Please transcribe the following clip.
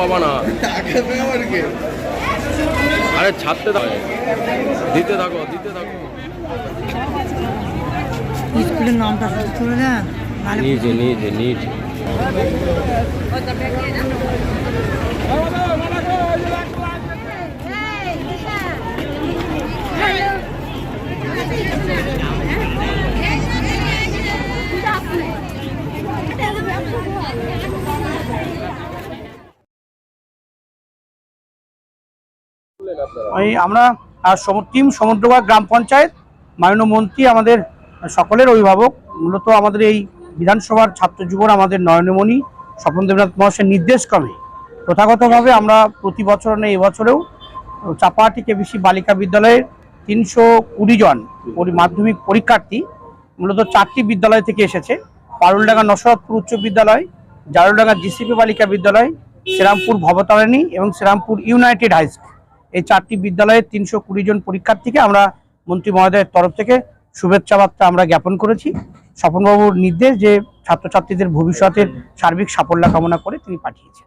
পাবা না। আরে ছাড়তে দাও। দিতে থাকো দিতে থাকো। স্কুলের নামটা তুলে দেন। নাহলে নিচে নিচে নিচে এই আমরা টিম সমুদ্রগড় গ্রাম পঞ্চায়েত, মাননীয় মন্ত্রী আমাদের সকলের অভিভাবক, মূলত আমাদের এই বিধানসভার ছাত্র যুবর আমাদের নয়নমণি, স্বপন দেবনাথ মহাশয়ের নির্দেশক্রমে প্রথাগতভাবে আমরা প্রতি বছর নেই এবছরেও চাপাহাটি কেবিসি বালিকা বিদ্যালয়ের তিনশো কুড়ি জন মাধ্যমিক পরীক্ষার্থী মূলত চারটি বিদ্যালয় থেকে এসেছে। পারুলডাঙ্গা নসরতপুর উচ্চ বিদ্যালয়, জারুলডাঙ্গা জিসিপি বালিকা বিদ্যালয়, শ্রীরামপুর ভবতারিণী এবং শ্রীরামপুর ইউনাইটেড হাই স্কুল। এই চারটি বিদ্যালয়ের তিনশো কুড়ি জন পরীক্ষার্থীকে আমরা মন্ত্রী মহোদয়ের তরফ থেকে শুভেচ্ছা বার্তা আমরা জ্ঞাপন করেছি। স্বপনবাবুর নির্দেশ যে ছাত্রছাত্রীদের ভবিষ্যতের সার্বিক সাফল্য কামনা করে তিনি পাঠিয়েছেন।